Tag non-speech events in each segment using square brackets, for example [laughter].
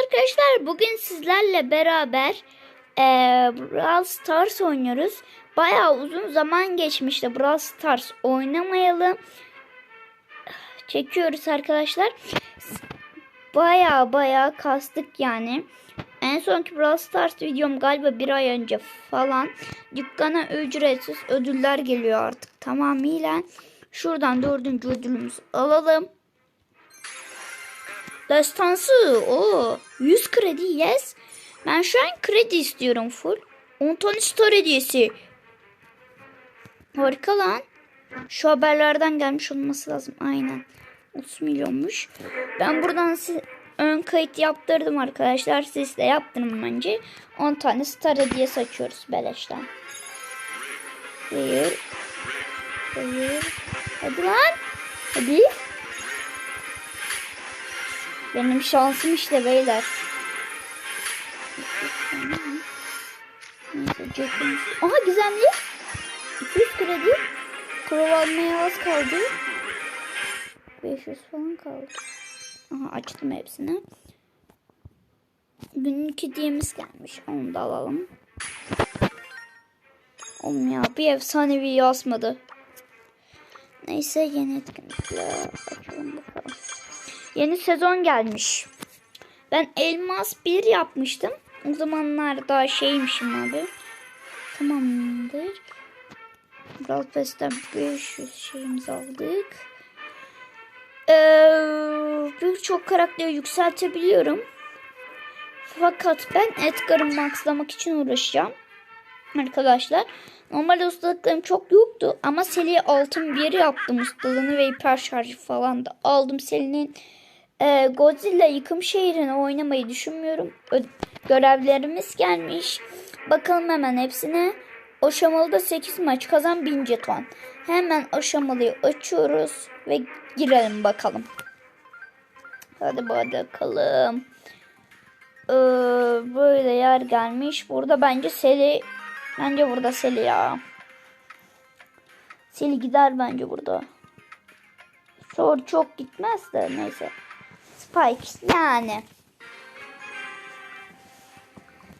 Arkadaşlar bugün sizlerle beraber e, Brawl Stars oynuyoruz. Bayağı uzun zaman geçmişti Brawl Stars oynamayalı. Çekiyoruz arkadaşlar. Bayağı bayağı kastık yani. En sonki Brawl Stars videom galiba bir ay önce falan. Dükkana ücretsiz ödüller geliyor artık tamamıyla. Şuradan dördüncü ödülümüzü alalım. Destansı. O 100 kredi yes. Ben şu an kredi istiyorum full. 10 tane star hediyesi. Harika lan. Şu haberlerden gelmiş olması lazım. Aynen. 30 milyonmuş. Ben buradan siz ön kayıt yaptırdım arkadaşlar. Siz de yaptırın bence. 10 tane star hediyesi açıyoruz beleşten. Hayır. Hayır. Hadi lan. Hadi. Benim şansım işte beyler. Aha gizemli. 200 kredi. Krov almaya az kaldı. 500 falan kaldı. Aha açtım hepsini. Günlük hediyemiz gelmiş. Onu da alalım. Oğlum ya bir efsanevi yazmadı. Neyse yeni etkinlikler açalım bakalım. Yeni sezon gelmiş. Ben elmas 1 yapmıştım. O zamanlar daha şeymişim abi. Tamamdır. Brawl Pass'ten 500 şeyimizi aldık. Ee, Birçok karakteri yükseltebiliyorum. Fakat ben Edgar'ı maxlamak için uğraşacağım. Arkadaşlar. Normal ustalıklarım çok yoktu. Ama Seli'ye altın bir yaptım ustalığını ve hiper şarjı falan da aldım. Seli'nin e, Godzilla yıkım şehrini oynamayı düşünmüyorum. Ö- görevlerimiz gelmiş. Bakalım hemen hepsine. Aşamalıda 8 maç kazan 1000 jeton. Hemen aşamalıyı açıyoruz ve girelim bakalım. Hadi bakalım. Ee, böyle yer gelmiş. Burada bence Seli bence burada Seli ya. Seli gider bence burada. Sor çok gitmez de neyse. Spike yani.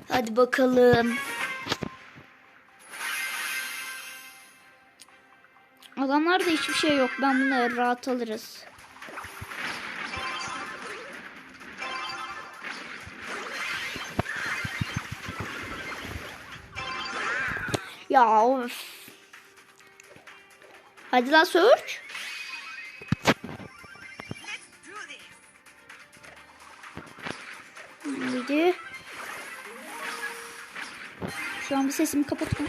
Hadi bakalım. Adamlarda hiçbir şey yok. Ben bunları rahat alırız. Ya of. Hadi lan Search. Sesimi kapatın.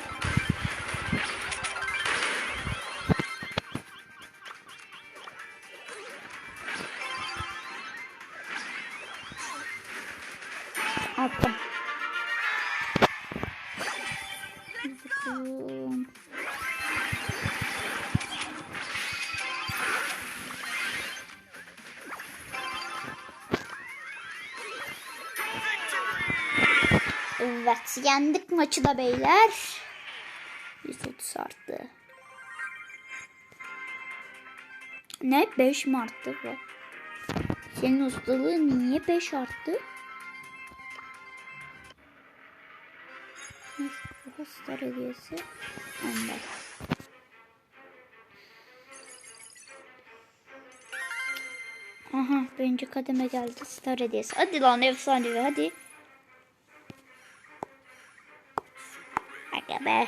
Evet yendik maçı da beyler. 130 arttı. Ne 5 mi arttı bu? Senin ustalığı niye 5 arttı? Star hediyesi. Onda. Aha birinci kademe geldi star hediyesi. Hadi lan efsanevi hadi. Be.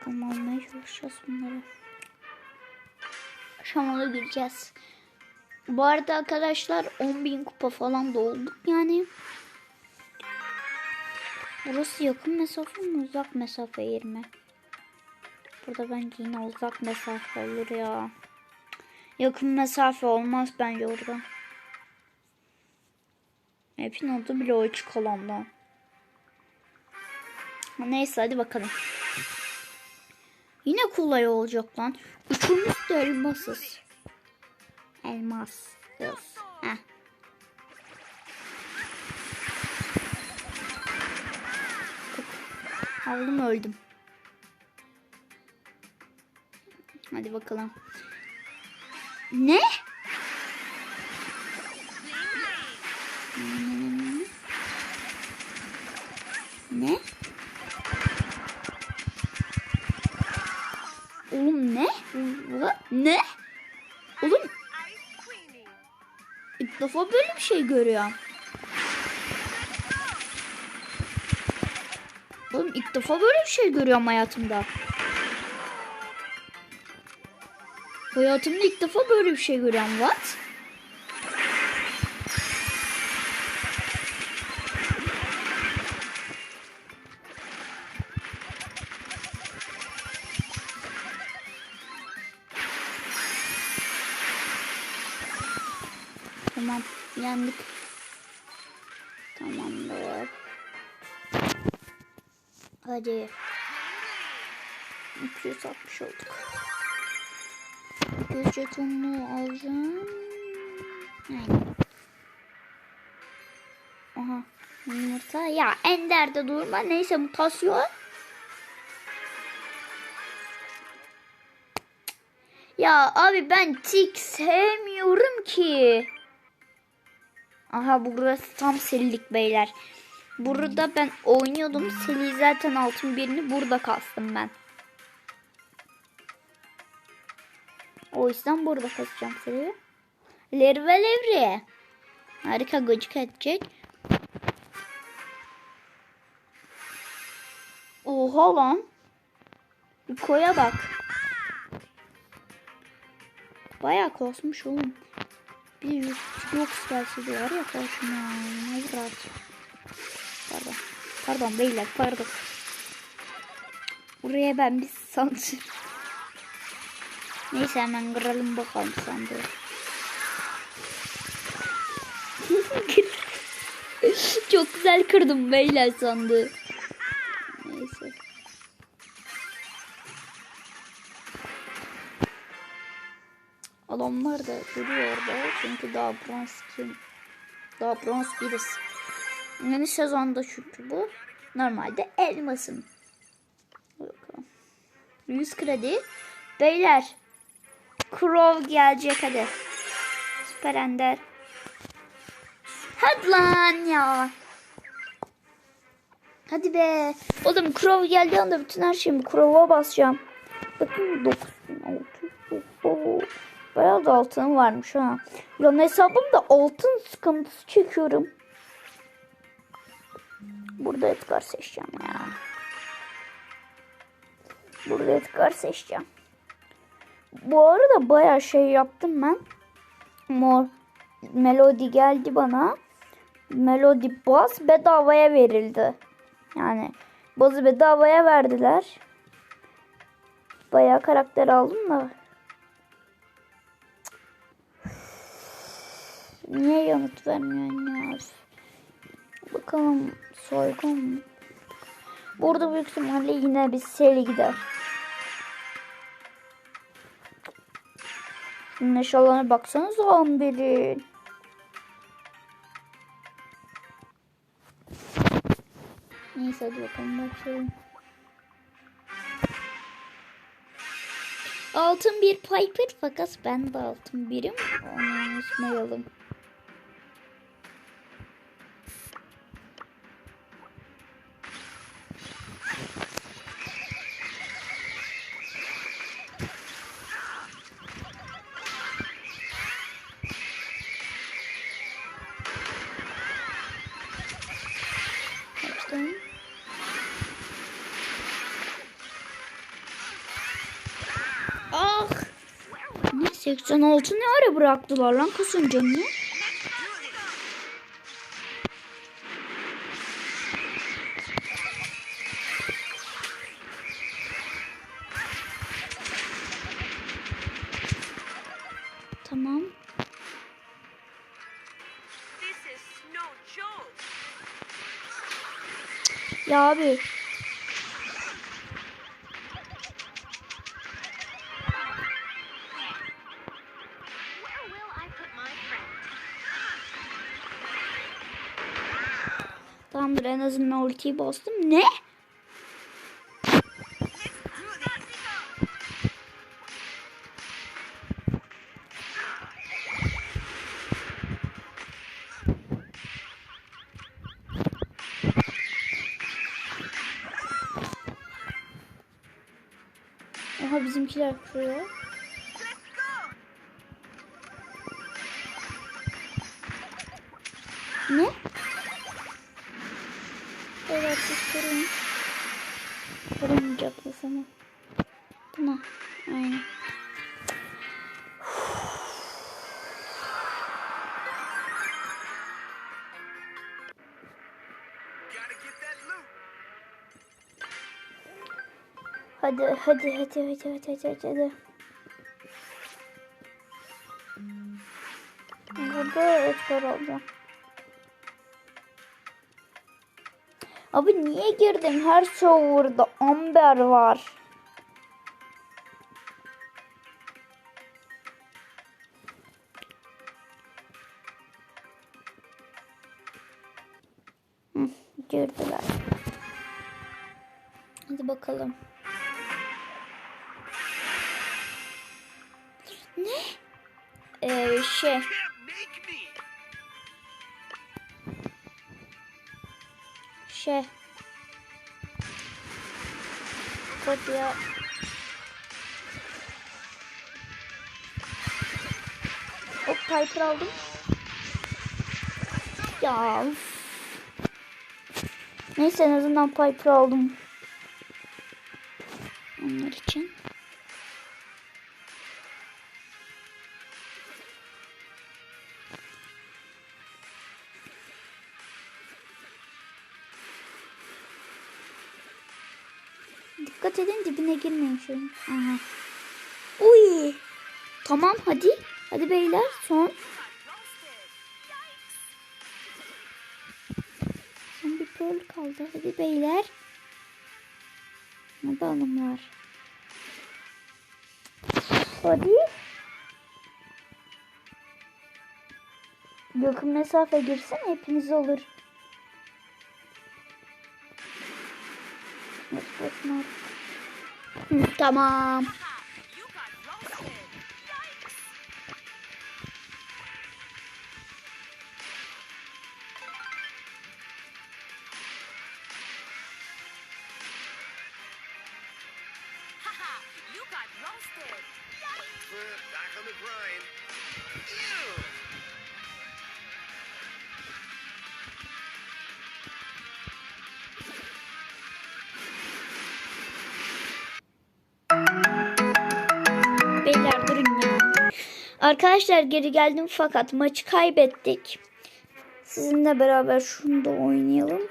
Bakalım almaya çalışacağız bunları. Şamalı gireceğiz. Bu arada arkadaşlar 10.000 kupa falan da olduk yani. Burası yakın mesafe mi uzak mesafe 20. Burada bence yine uzak mesafe olur ya. Yakın mesafe olmaz bence orada. Hepin adı bile o açık alandan. Neyse hadi bakalım. Yine kolay olacak lan. Üçümüz de elmasız. Elmas. Yes. Heh. Aldım öldüm. Hadi bakalım. Ne? Ne? Oğlum ne? Ne? Oğlum ilk defa böyle bir şey görüyorum. Oğlum ilk defa böyle bir şey görüyorum hayatımda. Hayatımda ilk defa böyle bir şey görüyorum. What? 260 olduk. Göz jetonunu alacağım. Aynen. Aha. Yumurta. Ya Ender'de durma. Neyse mutasyon. Ya abi ben tik sevmiyorum ki. Aha burası tam selilik beyler. Burada ben oynuyordum. Seli zaten altın birini burada kastım ben. O yüzden burada kasacağım seliyi. Lerve levre. Harika gıcık edecek. Oha lan. Koya bak. Bayağı kosmuş oğlum. Bir yok gelse de var ya karşıma. Avrat. Pardon. Pardon beyler pardon. Buraya ben bir sansür. Neyse hemen kıralım bakalım sandığı. [laughs] Çok güzel kırdım beyler sandığı. Neyse. Adamlar da duruyor orada çünkü daha bronz kim? Daha bronz biriz. Yeni sezonda çünkü bu. Normalde elmasın. Bakalım. 100 kredi. Beyler. Crow gelecek hadi. Süper Ender. Hadi lan ya. Hadi be. Oğlum Crow geldiği anda bütün her şeyimi Crow'a basacağım. Bakın 9600. Oho. Bayağı da altın varmış ha. Lan hesabımda altın sıkıntısı çekiyorum. Burada Edgar seçeceğim ya. Burada Edgar seçeceğim. Bu arada bayağı şey yaptım ben. Mor melodi geldi bana. Melodi bas bedavaya verildi. Yani bazı bedavaya verdiler. Bayağı karakter aldım da. Niye yanıt vermiyorsun ya? Bakalım soygun mu? Burada büyük ihtimalle yine bir seri gider. Güneş alana baksanıza 11'in. Neyse hadi bakalım başlayalım. Altın bir Piper fakat ben de altın birim. Onu unutmayalım. Ne 86 ne ara bıraktılar lan? Tamam. İs no joke. Ya abi. azından ultiyi bastım. Ne? Oha bizimkiler kuruyor. Ne? Kurun. Kurulmayacak mı sana? Buna. Aynen. Hadi hadi hadi hadi hadi hadi hadi. Burada Edgar alacağım. Abi niye girdim? Her serverda Amber var. Hı, girdiler. Hadi bakalım. Ne? Ee, şey. Şey. Kopya. Hop Piper aldım. Ya. Neyse en azından Piper aldım. Dikkat edin dibine girmeyin şöyle. Aha. Uy. Tamam hadi. Hadi beyler son. Son bir pearl kaldı. Hadi beyler. Hadi hanımlar. Hadi. Yakın mesafe girsin hepiniz olur. Bas, bas, bas. Tamam. Arkadaşlar geri geldim fakat maçı kaybettik. Sizinle beraber şunu da oynayalım.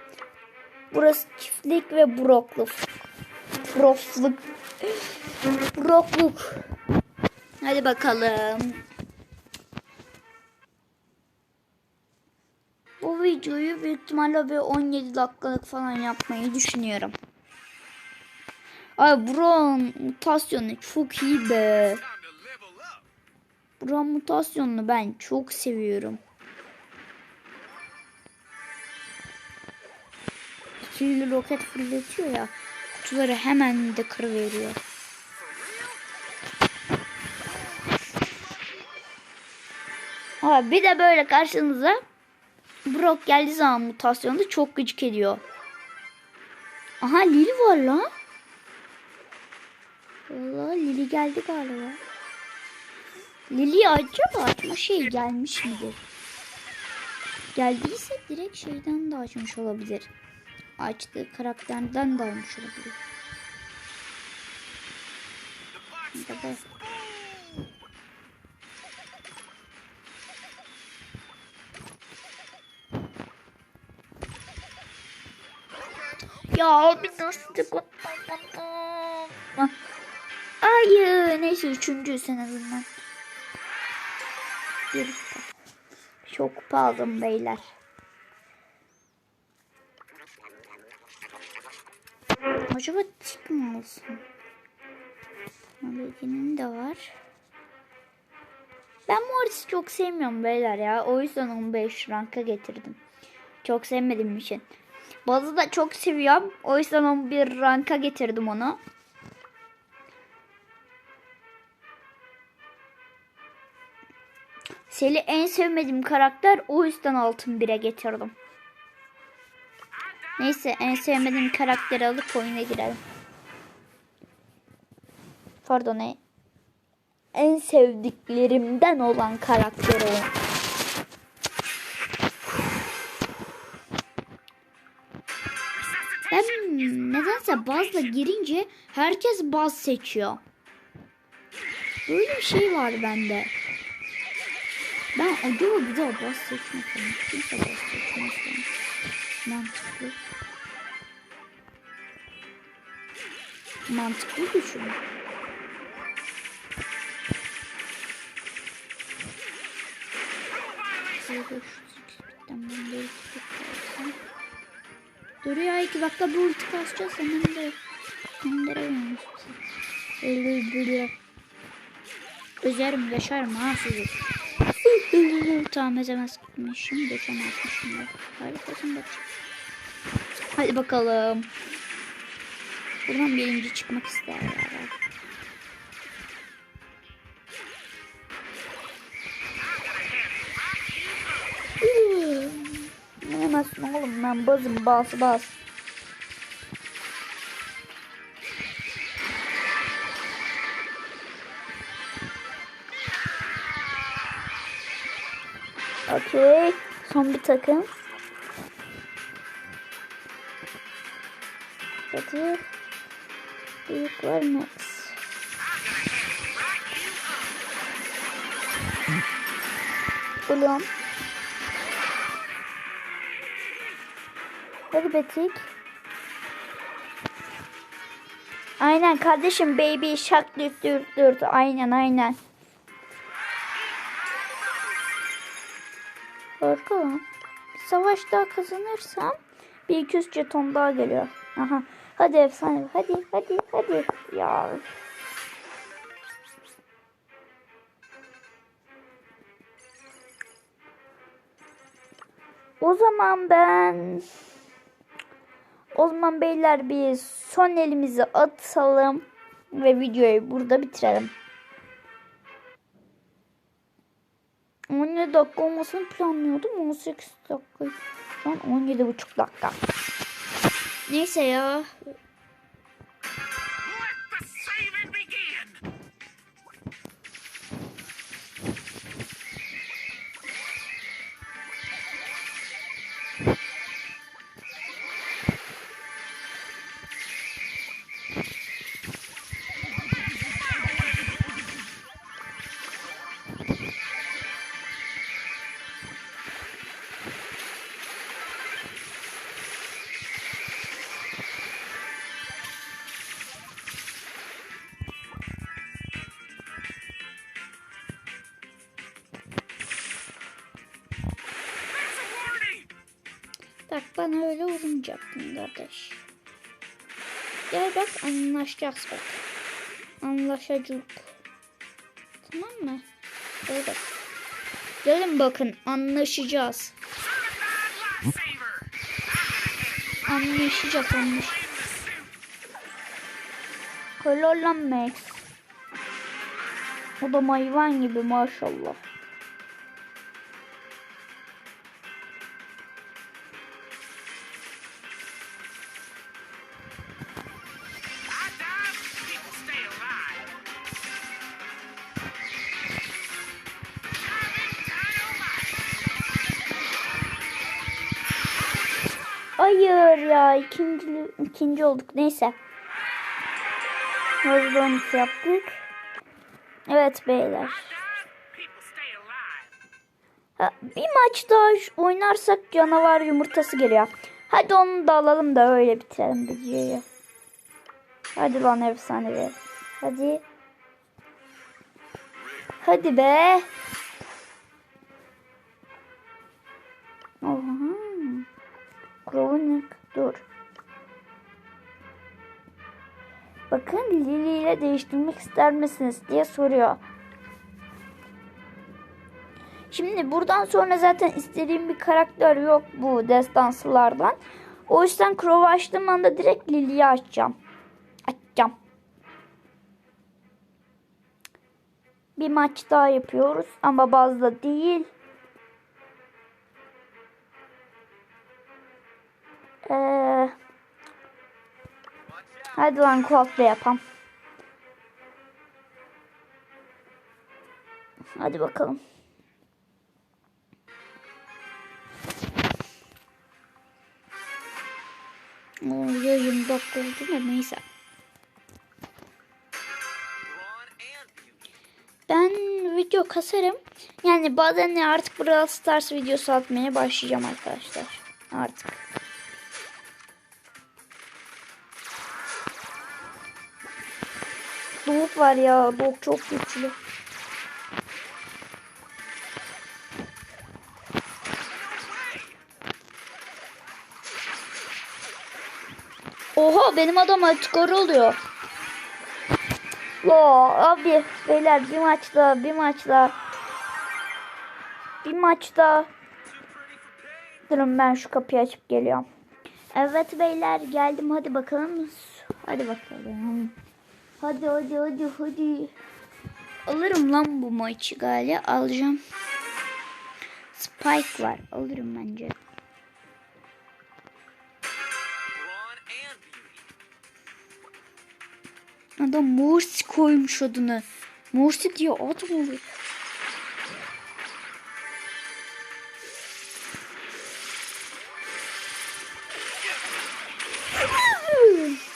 Burası çiftlik ve brokluk. Profluk. Brokluk. Hadi bakalım. Bu videoyu büyük ihtimalle bir 17 dakikalık falan yapmayı düşünüyorum. Ay Brown mutasyonu çok iyi be. Brown mutasyonunu ben çok seviyorum. İkili roket fırlatıyor ya. Kutuları hemen de kırıveriyor. Abi bir de böyle karşınıza Brock geldiği zaman mutasyonu çok gıcık ediyor. Aha Lili var lan. Valla Lili geldi galiba. Lili acaba açma şey gelmiş midir? Geldiyse direkt şeyden de açmış olabilir. Açtığı karakterden de almış olabilir. Box Ya nasıl çıkamadım? Hayır neyse üçüncü en azından. Çok pahalı beyler. Acaba tip mi olsun? Malekinin de var. Ben Morris'i çok sevmiyorum beyler ya. O yüzden 15 ranka getirdim. Çok sevmediğim için. Bazı da çok seviyorum. O yüzden 11 ranka getirdim onu. Sel'i en sevmediğim karakter. O yüzden altın 1'e getirdim. Neyse en sevmediğim karakteri alıp oyuna girelim. pardon en, en sevdiklerimden olan karakteri. Ben nedense bazla girince herkes baz seçiyor. Böyle bir şey var bende. Ben acaba bir daha baz seçmedim. Kimse baz seçmesin. Mantıklı. Mantıklı düşün. Dur ya iki dakika bir ulti kasacağız hemen de gönderemeyiz. Öyle böyle. Üzerim yaşarım ha sizi. Tamam ezemezmişim. Geçemezmişim. de. Harikasın bak. Hadi bakalım. Buradan birinci çıkmak isterler. Yemezsin oğlum ben bazım bas bas. Son bir takım. Hadi. Büyükler Max. Ulan. Hadi Betik. Aynen kardeşim baby şak dürt dürt dürt. Aynen aynen. Bir savaş daha kazanırsam bir iki üç jeton daha geliyor. Aha. Hadi efsane. Hadi hadi hadi. Ya. O zaman ben o zaman beyler bir son elimizi atalım ve videoyu burada bitirelim. 17 dakika olmasını planlıyordum. 18 dakika. Şu an 17,5 dakika. Neyse ya. Bana öyle vurmayacaktın kardeş. Gel bak anlaşacağız bak. Anlaşacak. Tamam mı? Gel bak. Gelin bakın anlaşacağız. Anlaşacağız anlaş. Blame the suit! Helal Max. O da hayvan gibi maşallah. Ya ikinci, ikinci olduk neyse. Hızlı 12 yaptık. Evet beyler. Ha, bir maç daha oynarsak canavar yumurtası geliyor. Hadi onu da alalım da öyle bitirelim videoyu. Hadi lan efsane be. Hadi. Hadi be. Bakın Lili ile değiştirmek ister misiniz diye soruyor. Şimdi buradan sonra zaten istediğim bir karakter yok bu destansılardan. O yüzden Crow'u açtığım anda direkt Lili'yi açacağım. Açacağım. Bir maç daha yapıyoruz ama bazda değil. Ee, hadi lan Cold'la yapalım. Hadi bakalım. Oo, ya 20 dakika oldu da neyse. Ben video kasarım. Yani bazen artık Brawl Stars videosu atmaya başlayacağım arkadaşlar. Artık. Doğuk var ya. Doğuk çok güçlü. Oha benim adam açık oluyor. Yo abi beyler bir maçta bir maçta bir maçta durun ben şu kapıyı açıp geliyorum. Evet beyler geldim hadi bakalım. Hadi bakalım. Hadi hadi hadi hadi. Alırım lan bu maçı galiba alacağım. Spike var alırım bence. Adam Morsi koymuş adını. Morsi diye ad mı olur?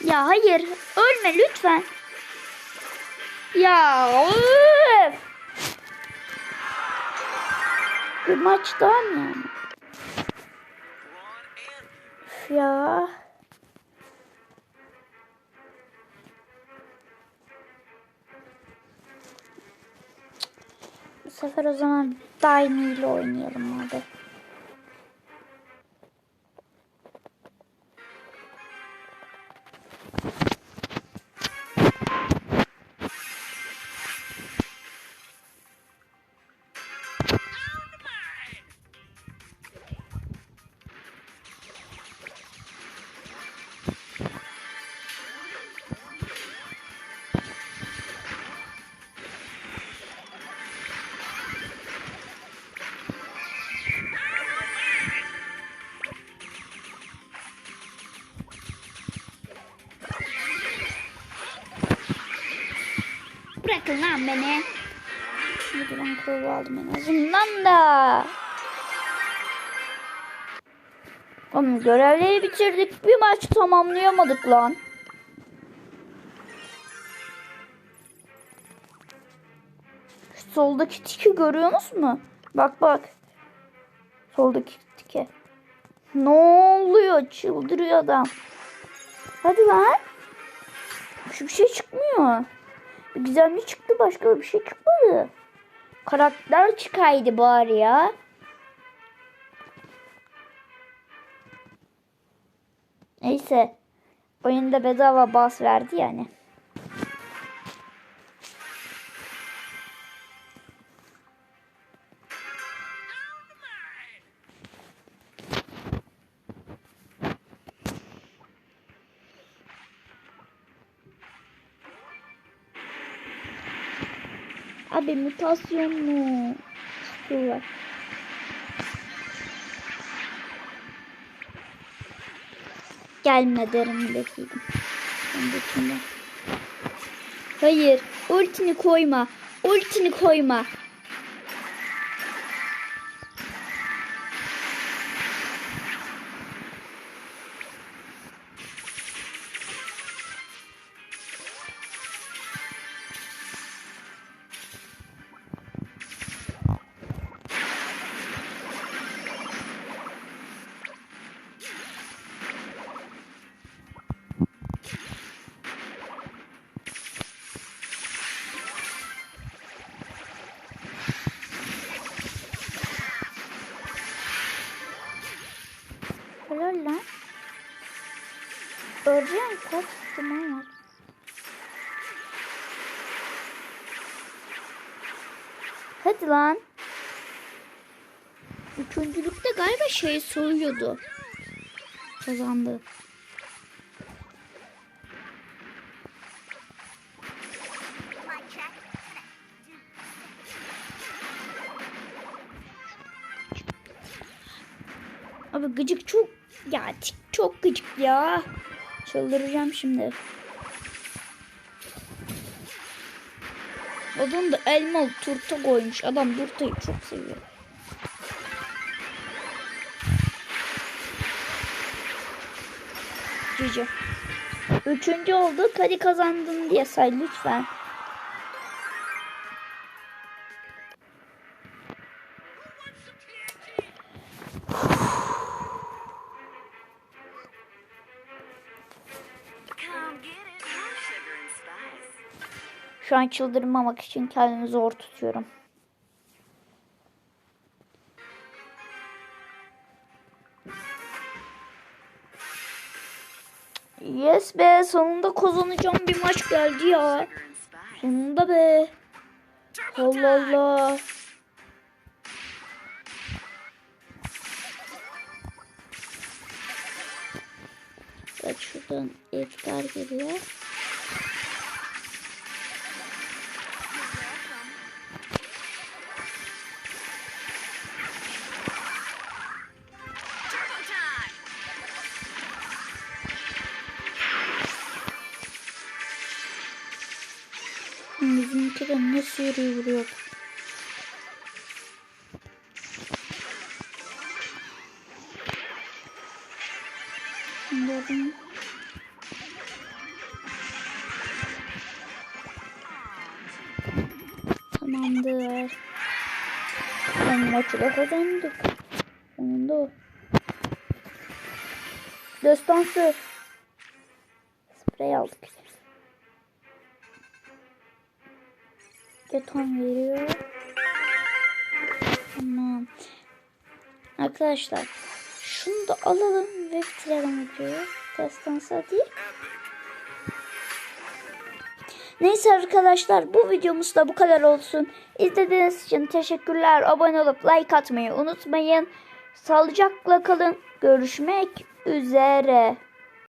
Ya hayır. Ölme lütfen. Ya öf. Bir maç daha mı yani? Üf ya. Bu sefer o zaman Daimi ile oynayalım hadi. Bırakın lan beni. Hadi ben krovu aldım en azından da. Oğlum görevleri bitirdik. Bir maç tamamlayamadık lan. Soldaki tiki görüyorsunuz mu? Bak bak. Soldaki tike. Ne oluyor? Çıldırıyor adam. Hadi lan. Şu bir şey çıkmıyor. Gizemli çıktı başka bir şey çıkmadı. Karakter çıkaydı bari ya. Neyse. Oyunda bedava bas verdi yani. Abi mutasyon mu? Çıkıyorlar. Gelme derim. Öndekinde. Hayır. Ultini koyma. Ultini koyma. Hadi lan. Üçüncülükte galiba şey soruyordu. Kazandı. Abi gıcık çok ya çok gıcık ya. Çıldıracağım şimdi. Adam da elmalı turta koymuş. Adam turtayı çok seviyor. Cici. Üçüncü olduk. Hadi kazandın diye say lütfen. Şu an çıldırmamak için kendimi zor tutuyorum. Yes be sonunda kazanacağım bir maç geldi ya. Sonunda be. Allah Allah. Evet şuradan Edgar geliyor. Mü? Tamamdır. Ben maçı da kazandık. Sonunda o. Destansı. Sprey aldık. Beton veriyor. Tamam. Arkadaşlar da alalım ve bitirelim videoyu. Destansı değil. Neyse arkadaşlar bu videomuz da bu kadar olsun. İzlediğiniz için teşekkürler. Abone olup like atmayı unutmayın. Sağlıcakla kalın. Görüşmek üzere.